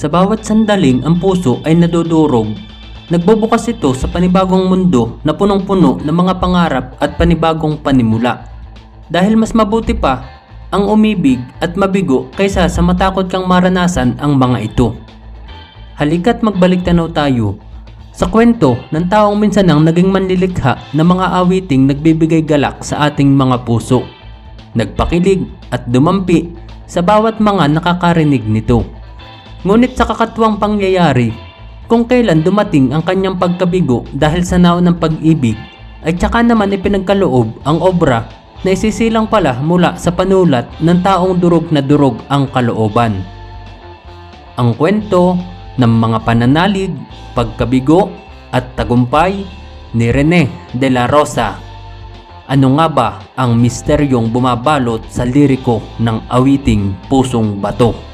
Sa bawat sandaling ang puso ay nadudurog. Nagbubukas ito sa panibagong mundo na punong-puno ng mga pangarap at panibagong panimula. Dahil mas mabuti pa ang umibig at mabigo kaysa sa matakot kang maranasan ang mga ito. Halika't magbalik tanaw tayo sa kwento ng taong minsan ang naging manlilikha ng mga awiting nagbibigay galak sa ating mga puso. Nagpakilig at dumampi sa bawat mga nakakarinig nito. Ngunit sa kakatuwang pangyayari, kung kailan dumating ang kanyang pagkabigo dahil sa naon ng pag-ibig, ay tsaka naman ipinagkaloob ang obra na isisilang pala mula sa panulat ng taong durog na durog ang kalooban. Ang kwento ng mga pananalig, pagkabigo at tagumpay ni Rene de la Rosa. Ano nga ba ang misteryong bumabalot sa liriko ng awiting Pusong Bato?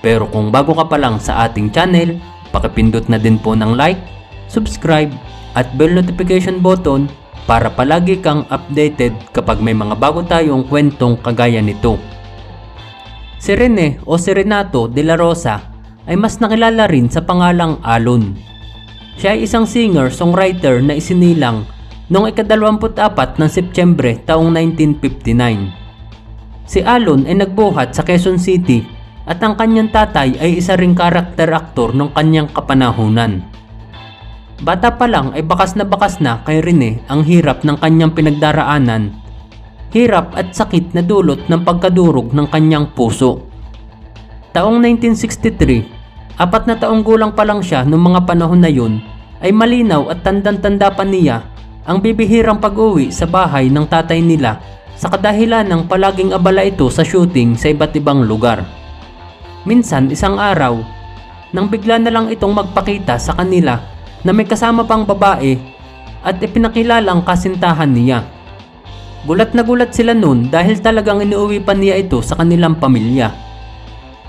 Pero kung bago ka pa lang sa ating channel, pakipindot na din po ng like, subscribe at bell notification button para palagi kang updated kapag may mga bago tayong kwentong kagaya nito. Si Rene o si Renato de la Rosa ay mas nakilala rin sa pangalang Alon. Siya ay isang singer-songwriter na isinilang noong ikadalawamput-apat ng Setyembre taong 1959. Si Alon ay nagbuhat sa Quezon City at ang kanyang tatay ay isa ring karakter aktor ng kanyang kapanahunan. Bata pa lang ay bakas na bakas na kay Rene ang hirap ng kanyang pinagdaraanan, hirap at sakit na dulot ng pagkadurog ng kanyang puso. Taong 1963, apat na taong gulang pa lang siya noong mga panahon na yun, ay malinaw at tandang-tanda pa niya ang bibihirang pag-uwi sa bahay ng tatay nila sa kadahilan ng palaging abala ito sa shooting sa iba't ibang lugar. Minsan isang araw, nang bigla na lang itong magpakita sa kanila na may kasama pang babae at ipinakilalang kasintahan niya. Gulat na gulat sila noon dahil talagang inuwi pa niya ito sa kanilang pamilya.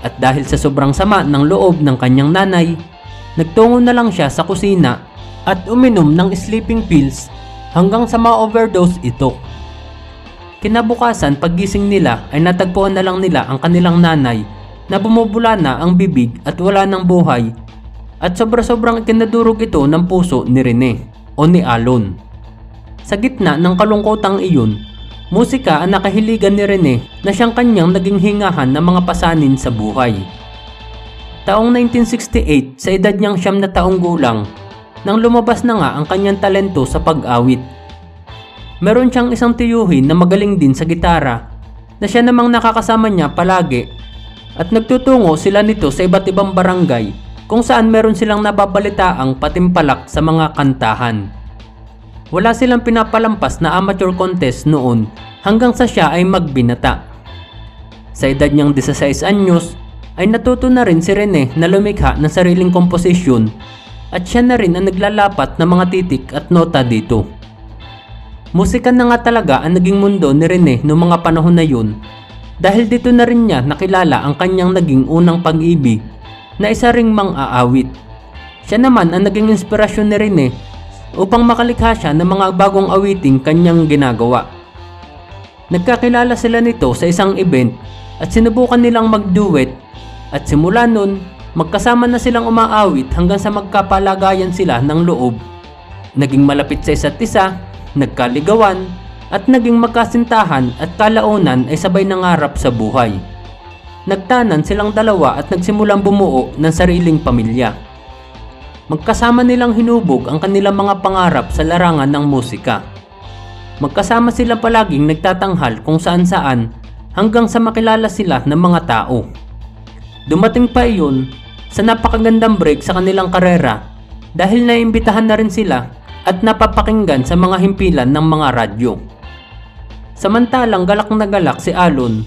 At dahil sa sobrang sama ng loob ng kanyang nanay, nagtungo na lang siya sa kusina at uminom ng sleeping pills hanggang sa ma-overdose ito. Kinabukasan paggising nila ay natagpuan na lang nila ang kanilang nanay na bumubula na ang bibig at wala ng buhay at sobra-sobrang ikinadurog ito ng puso ni Rene o ni Alon. Sa gitna ng kalungkotang iyon, musika ang nakahiligan ni Rene na siyang kanyang naging hingahan ng mga pasanin sa buhay. Taong 1968 sa edad niyang siyam na taong gulang, nang lumabas na nga ang kanyang talento sa pag-awit. Meron siyang isang tiyuhin na magaling din sa gitara na siya namang nakakasama niya palagi at nagtutungo sila nito sa iba't ibang barangay kung saan meron silang nababalitaang patimpalak sa mga kantahan. Wala silang pinapalampas na amateur contest noon hanggang sa siya ay magbinata. Sa edad niyang 16 anyos ay natuto na rin si Rene na lumikha ng sariling komposisyon at siya na rin ang naglalapat ng mga titik at nota dito. Musika na nga talaga ang naging mundo ni Rene noong mga panahon na yun dahil dito na rin niya nakilala ang kanyang naging unang pag-ibig na isa ring mang-aawit. Siya naman ang naging inspirasyon ni Rene upang makalikha siya ng mga bagong awiting kanyang ginagawa. Nagkakilala sila nito sa isang event at sinubukan nilang mag-duet at simula nun magkasama na silang umaawit hanggang sa magkapalagayan sila ng loob. Naging malapit sa isa't isa, nagkaligawan at naging magkasintahan at kalaunan ay sabay nangarap sa buhay. Nagtanan silang dalawa at nagsimulang bumuo ng sariling pamilya. Magkasama nilang hinubog ang kanilang mga pangarap sa larangan ng musika. Magkasama sila palaging nagtatanghal kung saan saan hanggang sa makilala sila ng mga tao. Dumating pa iyon sa napakagandang break sa kanilang karera dahil naimbitahan na rin sila at napapakinggan sa mga himpilan ng mga radyo. Samantalang galak na galak si Alon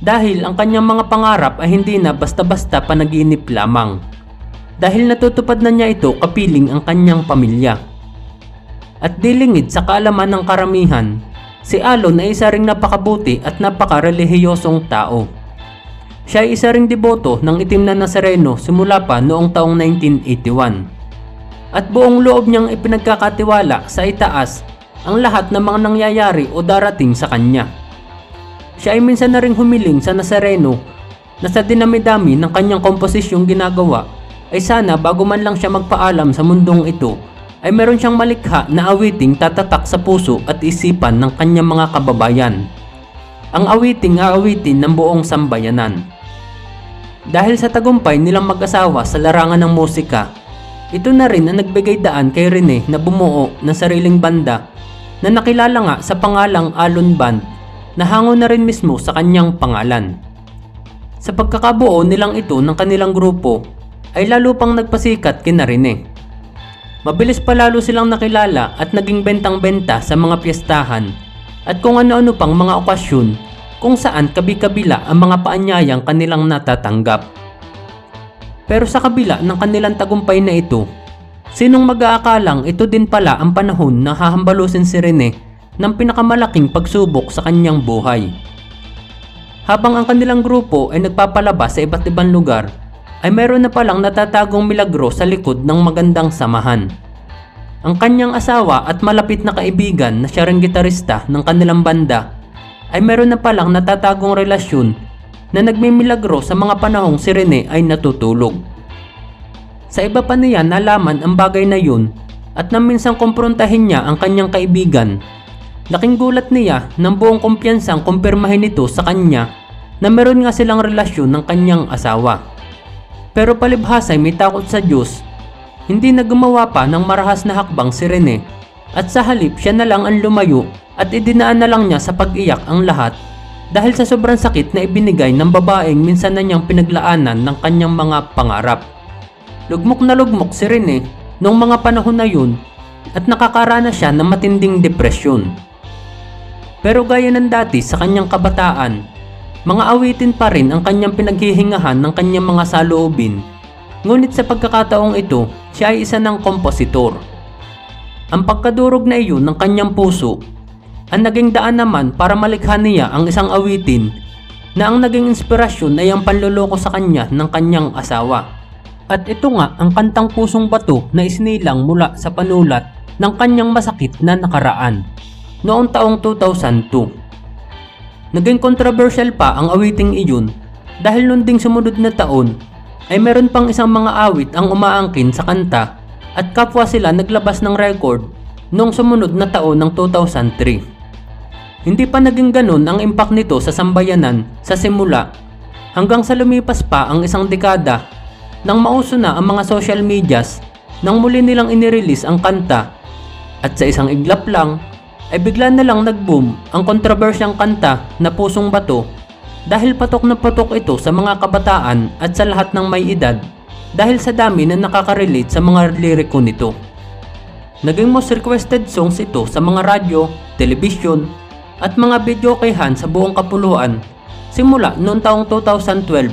dahil ang kanyang mga pangarap ay hindi na basta-basta panaginip lamang. Dahil natutupad na niya ito kapiling ang kanyang pamilya. At dilingid sa kaalaman ng karamihan, si Alon ay isa ring napakabuti at napakarelihiyosong tao. Siya ay isa ring deboto ng itim na Nazareno simula pa noong taong 1981. At buong loob niyang ipinagkakatiwala sa itaas ang lahat ng mga nangyayari o darating sa kanya. Siya ay minsan na ring humiling sa Nazareno na sa dinami-dami ng kanyang komposisyong ginagawa ay sana bago man lang siya magpaalam sa mundong ito ay meron siyang malikha na awiting tatatak sa puso at isipan ng kanyang mga kababayan. Ang awiting aawitin ng buong sambayanan. Dahil sa tagumpay nilang mag-asawa sa larangan ng musika, ito na rin ang nagbigay daan kay Rene na bumuo ng sariling banda na nakilala nga sa pangalang Alon Band na hango na rin mismo sa kanyang pangalan. Sa pagkakabuo nilang ito ng kanilang grupo ay lalo pang nagpasikat kina Rene. Mabilis pa lalo silang nakilala at naging bentang-benta sa mga piyestahan at kung ano-ano pang mga okasyon kung saan kabi-kabila ang mga paanyayang kanilang natatanggap. Pero sa kabila ng kanilang tagumpay na ito, sinong mag-aakalang ito din pala ang panahon na hahambalusin si Rene ng pinakamalaking pagsubok sa kanyang buhay. Habang ang kanilang grupo ay nagpapalabas sa iba't ibang lugar, ay meron na palang natatagong milagro sa likod ng magandang samahan. Ang kanyang asawa at malapit na kaibigan na siya ring gitarista ng kanilang banda ay meron na palang natatagong relasyon na nagmimilagro sa mga panahong si Rene ay natutulog. Sa iba pa niya nalaman ang bagay na yun at nang minsang kumprontahin niya ang kanyang kaibigan, laking gulat niya nang buong kumpiyansang kumpirmahin ito sa kanya na meron nga silang relasyon ng kanyang asawa. Pero palibhasay may takot sa Diyos, hindi na gumawa pa ng marahas na hakbang si Rene at sa halip siya na lang ang lumayo at idinaan na lang niya sa pag-iyak ang lahat dahil sa sobrang sakit na ibinigay ng babaeng minsan na niyang pinaglaanan ng kanyang mga pangarap. Lugmok na lugmok si Rene noong mga panahon na yun at nakakaranas siya ng matinding depresyon. Pero gaya ng dati sa kanyang kabataan, mga awitin pa rin ang kanyang pinaghihingahan ng kanyang mga saloobin. Ngunit sa pagkakataong ito, siya ay isa ng kompositor. Ang pagkadurog na iyon ng kanyang puso ang naging daan naman para malikha niya ang isang awitin na ang naging inspirasyon ay ang panluloko sa kanya ng kanyang asawa. At ito nga ang kantang pusong bato na isinilang mula sa panulat ng kanyang masakit na nakaraan noong taong 2002. Naging controversial pa ang awiting iyon dahil noon ding sumunod na taon ay meron pang isang mga awit ang umaangkin sa kanta at kapwa sila naglabas ng record noong sumunod na taon ng 2003. Hindi pa naging ganun ang impact nito sa sambayanan sa simula hanggang sa lumipas pa ang isang dekada nang mauso na ang mga social medias nang muli nilang inirelease ang kanta at sa isang iglap lang ay bigla na lang nag-boom ang kontrobersyang kanta na Pusong Bato dahil patok na patok ito sa mga kabataan at sa lahat ng may edad dahil sa dami na nakaka-relate sa mga liriko nito. Naging most requested songs ito sa mga radyo, telebisyon, at mga videokehan sa buong kapuluan simula noong taong 2012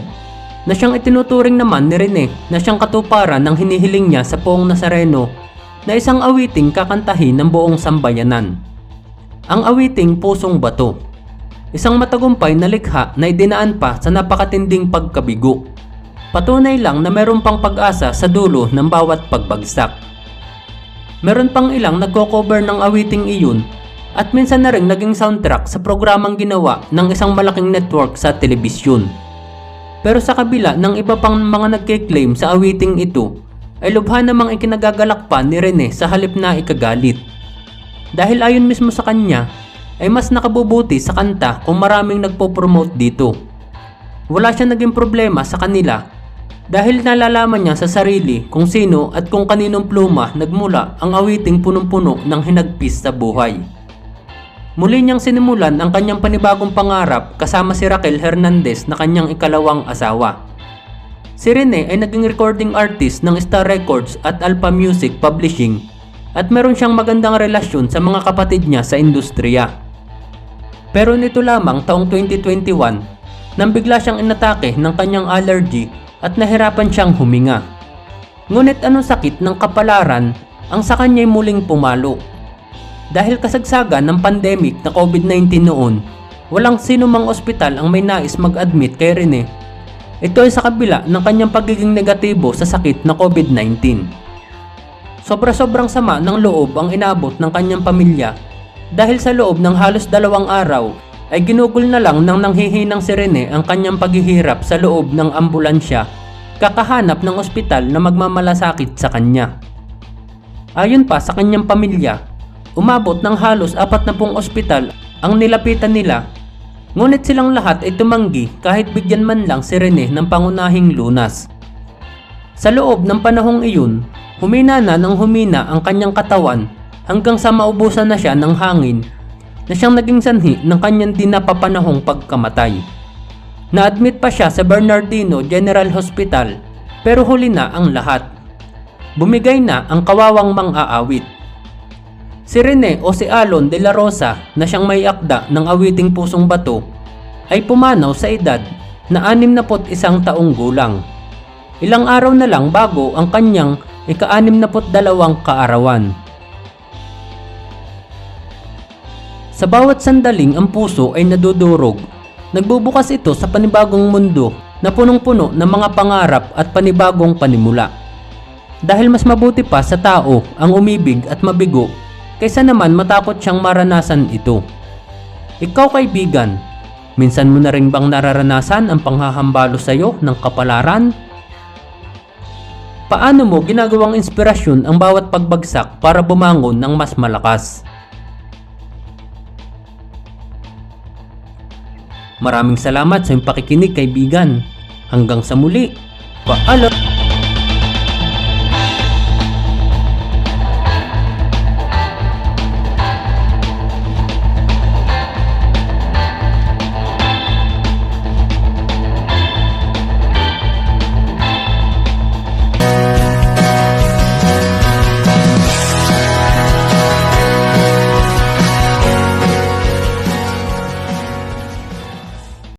na siyang itinuturing naman ni Rene na siyang katuparan ng hinihiling niya sa poong Nazareno na isang awiting kakantahin ng buong sambayanan. Ang awiting Pusong Bato Isang matagumpay na likha na idinaan pa sa napakatinding pagkabigo. Patunay lang na meron pang pag-asa sa dulo ng bawat pagbagsak. Meron pang ilang nagko-cover ng awiting iyon at minsan na rin naging soundtrack sa programang ginawa ng isang malaking network sa telebisyon. Pero sa kabila ng iba pang mga nagke-claim sa awiting ito, ay lubha namang ikinagagalak pa ni Rene sa halip na ikagalit. Dahil ayon mismo sa kanya, ay mas nakabubuti sa kanta kung maraming nagpo-promote dito. Wala siya naging problema sa kanila dahil nalalaman niya sa sarili kung sino at kung kaninong pluma nagmula ang awiting punong-puno ng hinagpis sa buhay. Muli niyang sinimulan ang kanyang panibagong pangarap kasama si Raquel Hernandez na kanyang ikalawang asawa. Si Rene ay naging recording artist ng Star Records at Alpha Music Publishing at meron siyang magandang relasyon sa mga kapatid niya sa industriya. Pero nito lamang taong 2021 nang bigla siyang inatake ng kanyang allergy at nahirapan siyang huminga. Ngunit anong sakit ng kapalaran ang sa kanya'y muling pumalo. Dahil kasagsagan ng pandemic na COVID-19 noon, walang sino mang ospital ang may nais mag-admit kay Rene. Ito ay sa kabila ng kanyang pagiging negatibo sa sakit na COVID-19. Sobra-sobrang sama ng loob ang inabot ng kanyang pamilya dahil sa loob ng halos dalawang araw ay ginugol na lang ng nanghihinang si Rene ang kanyang paghihirap sa loob ng ambulansya kakahanap ng ospital na magmamalasakit sa kanya. Ayon pa sa kanyang pamilya, umabot ng halos apat na pong ospital ang nilapitan nila ngunit silang lahat ay tumanggi kahit bigyan man lang si Rene ng pangunahing lunas. Sa loob ng panahong iyon, humina na ng humina ang kanyang katawan hanggang sa maubusan na siya ng hangin na siyang naging sanhi ng kanyang di napapanahong pagkamatay. Na-admit pa siya sa Bernardino General Hospital pero huli na ang lahat. Bumigay na ang kawawang mang-aawit. Si Rene o si Alon de la Rosa na siyang may akda ng awiting pusong bato ay pumanaw sa edad na 61 taong gulang. Ilang araw na lang bago ang kanyang ika-62 kaarawan. Sa bawat sandaling ang puso ay nadudurog. Nagbubukas ito sa panibagong mundo na punong-puno ng mga pangarap at panibagong panimula. Dahil mas mabuti pa sa tao ang umibig at mabigo kaysa naman matakot siyang maranasan ito. Ikaw kaibigan, minsan mo na rin bang nararanasan ang panghahambalo sa iyo ng kapalaran? Paano mo ginagawang inspirasyon ang bawat pagbagsak para bumangon ng mas malakas? Maraming salamat sa iyong pakikinig kaibigan. Hanggang sa muli. Paalam!